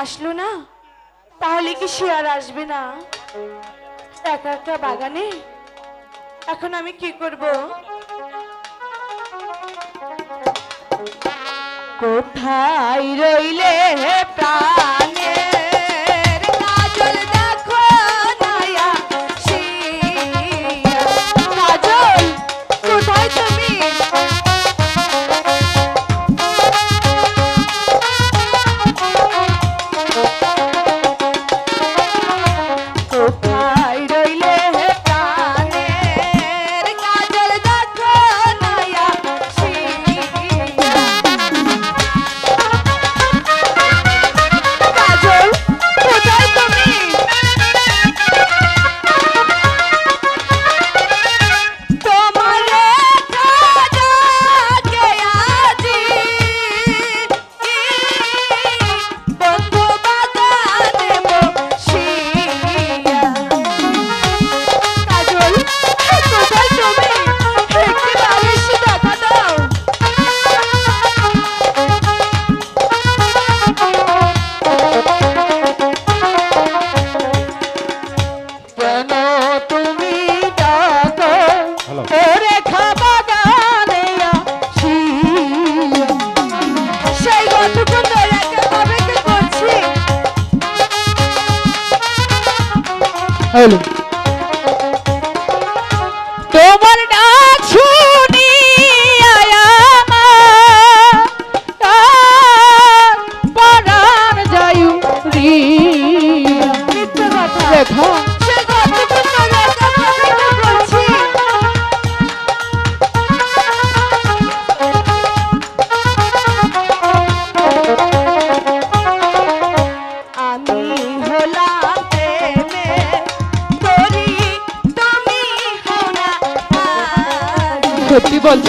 আসলো না, তাহলে কি সে আর আসবে না? একা একটা বাগানে? এখন আমি কি করব? কোথায় রইলে হে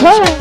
Hey!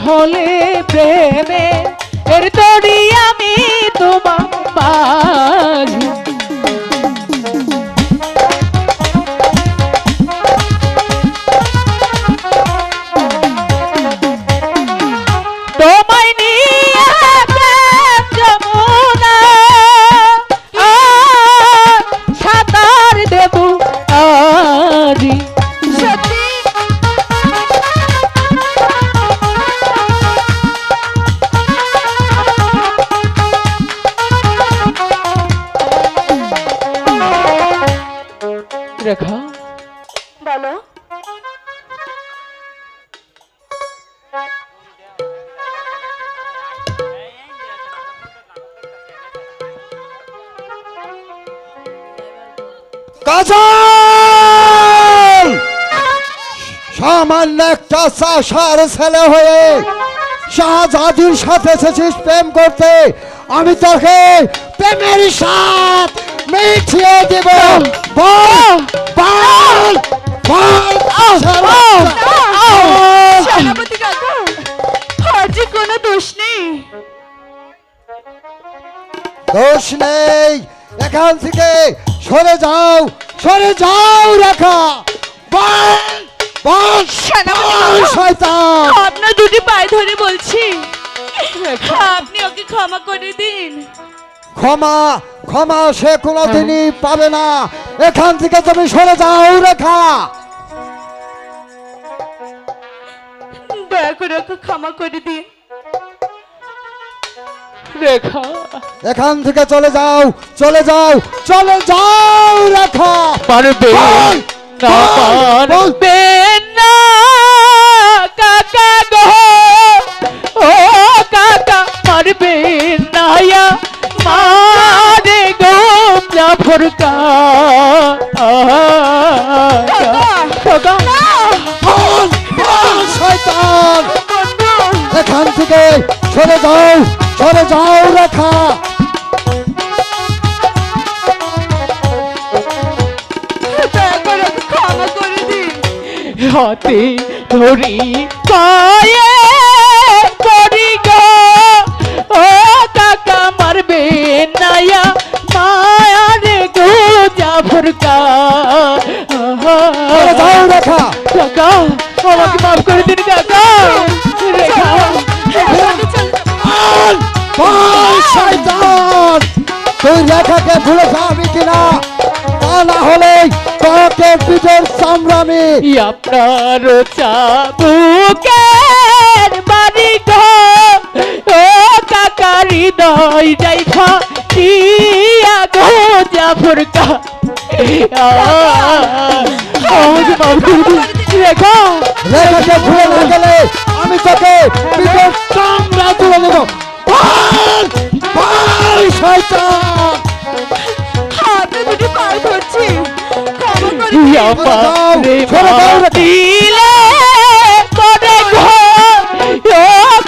হলে প্রেমে এর তরি আমি তোমার সামান্য একটা চাষার ছেলে হয়ে শাহজাদির সাথে এসেছিস প্রেম করতে। আমি তোকে প্রেমের সাথ মিঠিয়ে দেব। বল বল বল। কাকা কোনো দোষ নেই। দোষ নেই। এখান থেকে সরে যাও সরে যাও রেখা। বল আপনার দুটি পায়ে ধরে বলছি। আপনি ওকে ক্ষমা করে দিন। ক্ষমা ক্ষমা সে কোনোদিনই পাবে না। এখান থেকে তুমি সরে যাও রেখা। দয়া করে ওকে ক্ষমা করে দিন। রেখা। এখান থেকে চলে যাও চলে যাও চলে যাও রেখা। পারবে। না। পারবে। জাফর কা কাকা বল, বল, শয়তান এখান থেকে সরে যাও সরে যাও রেখা হাতে ধরি পায়ে রেখাকে ভুলে যাবি কিনা তা না হলে তোকে বিজয় সংগ্রামী আপনার বাড়ি গো ও কাকা হৃদয় যাই ফাটিয়া গো জাফর কা আমাকে মাফ করে দিন রেখা রেখাকে ভুলে না গেলে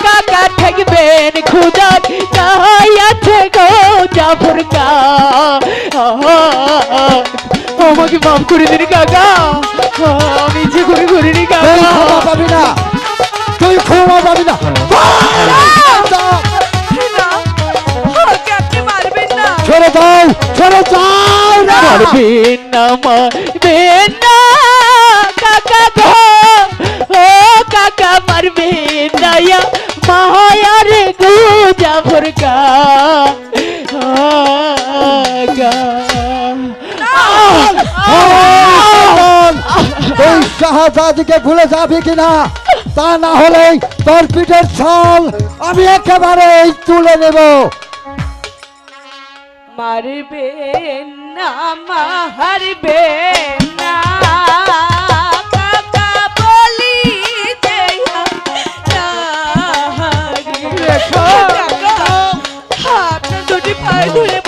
কাকা থাকবেন খুদা তাই আছে গো জাফর কা। আমাকে মাফ করে দিন কাকা। আমি ইচ্ছে করে করিনি কাকা। পাবি না। তুই ক্ষমা পাবি না। ছেড়ে যাও ছেড়ে যাও রেখা। না মারবেন না শাহজাদিকে ভুলে যাবি কিনা? তা না হলে তোর পিঠের ছল আমি একেবারেই তুলে নেব। মারবেন না ধরে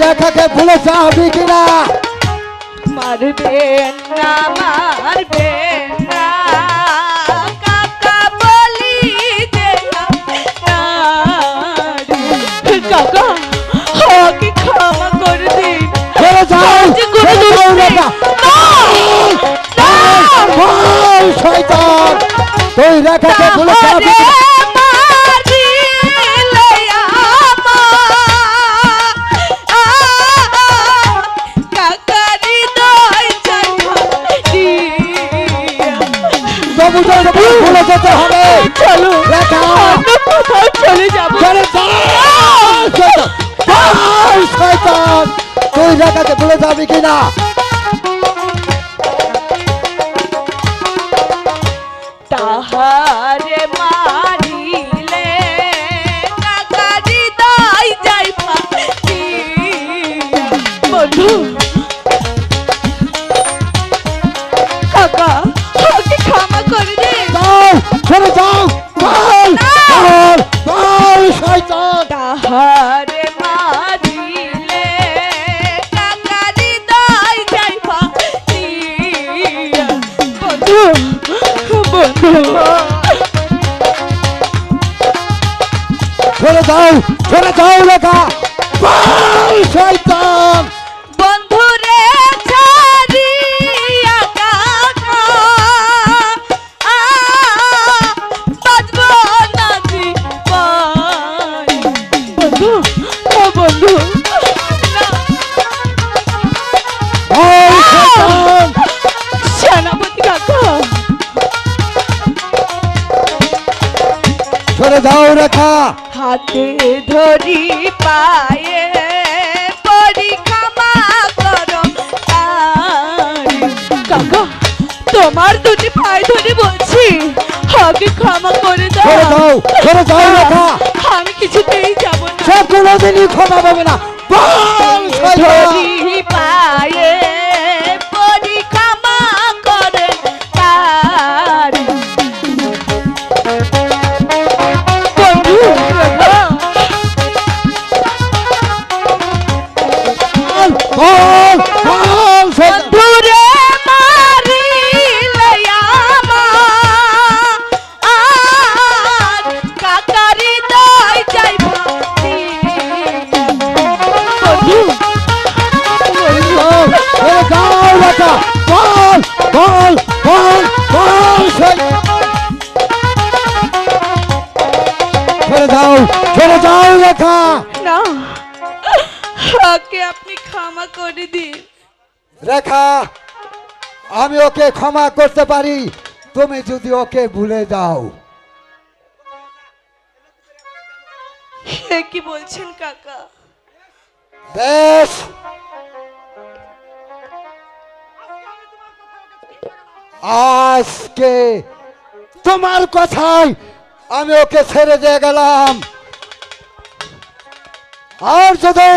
রেখাকে ভুলে যাবি কিনা? না না। কাকা বলি কাকা ক্ষমা করে দিন। যাও তুই রেখাকে ভুলে যাবি চলে যাব। যাও শয়তান। তুই রেখাকে ভুলে যাবি কিনা? বন্ধু বন্ধু ছেড়ে যাও ছেড়ে যাও লেখা। শয়তান! দাও রেখা। হাতে ধরি পায়ে পরি ক্ষমা করো। কাকা তোমার দুটি পায়ে ধরে বলছি। হকে ক্ষমা করে দাও। দাও করে দাও রেখা। আমি কিছুতেই যাব না। সব কোনোদিনই ক্ষমা পাবে না। বল রেখা না। ওকে আপনি ক্ষমা করে দিন। রেখা আমি ওকে ক্ষমা করতে পারি। তুমি যদি ওকে ভুলে যাও। কি বলছেন কাকা? বেশ। আজকে তোমার কথাই আমি ওকে ছেড়ে দিয়ে গেলাম। আর যদি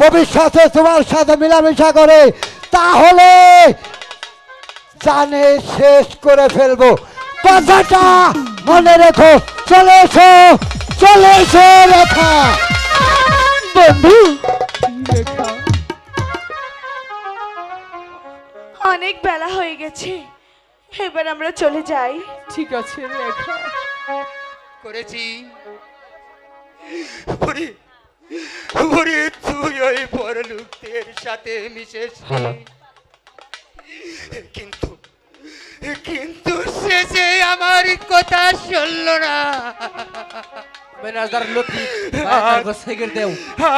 ভবিষ্যতে তোমার সাথে মিলামিশা করে তাহলে জানে শেষ করে ফেলব। কথাটা মনে রেখো চলে এসো চলে এসো রেখা। বন্ধু অনেক বেলা হয়ে গেছে। এবার আমরা চলে যাই। ঠিক আছে রেখা। করেছি। ওরে ওরে তুই ওই বড় সাথে মিশেছিলি কিন্তু কিন্তু শেষে আমার কথা শুনল না।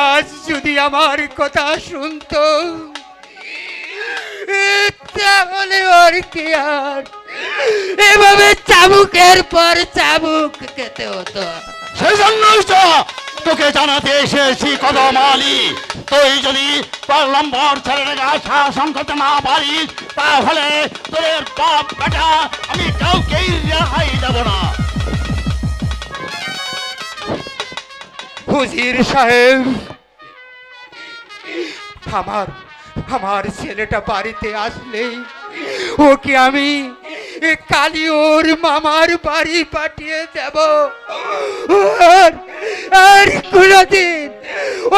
আজ যদি আমার কথা শুনতো তাহলে ওর কি আর? এভাবে চাবুকের পর চাবুক খেতে হতো। সেজন্যই তো তোকে জানাতে এসেছি কদম আলী। তুই যদি নম্বর ছেলেটাকে আশা সংকট না পারিস, তাহলে তোদের বাপ বেটা আমি কাউকেই রেহাই দেব না। হুজির সাহেব, আমার আমার ছেলেটা বাড়িতে আসলেই ওকে আমি কালিওর মামার বাড়ি পাঠিয়ে দেব। আর কোনোদিন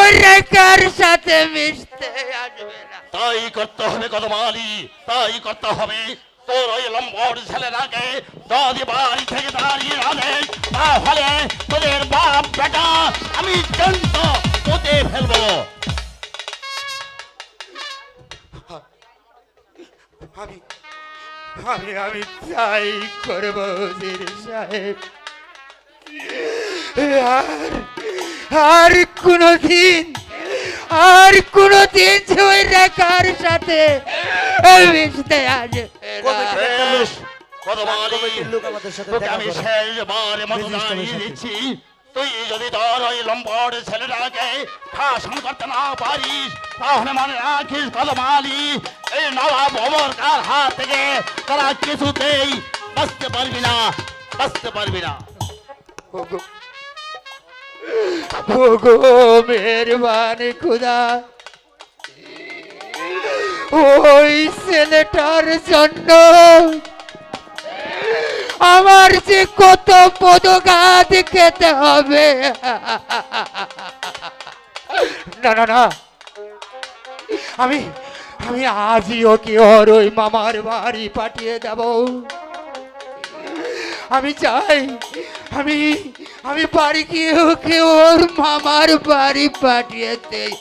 ওই রেখার সাথে মিশতে আসবে না। তাই করতে হবে কদম আলী তাই করতে হবে। তোর ওই লম্বর ছেলেটাকে যদি বাড়ি থেকে দাঁড়িয়ে আনে তাহলে তোদের বাপ বেটা আমি পোতে ফেলব। আমি আমি আমি তাই করব হুজির সাহেব। আর আর কোনদিন আর কোনদিন যে ওই রেখার সাথে মিশতে আসবে তোকে আমি শেষবার মতো জানিয়ে দিচ্ছি। তুই যদি তোর ওই লম্বর ছেলেটাকে শাসন করতে না পারিস তাহলে মনে রাখিস কদম আলী এই নবাব অমর কার হাত থেকে তারা কিছুতেই বাঁচতে পারবি না বাঁচতে পারবি না ওগো ওগো মেহরবানি খুদা ওই ছেলেটার জন্য আমার যে কত পদঘাত খেতে হবে। না না না। আমি আমি আজই ওকে ওর ওই মামার বাড়ি পাঠিয়ে দেব। আমি চাই, আমি আমি বাড়ি গিয়ে ওকে ওর মামার বাড়ি পাঠিয়ে দেই।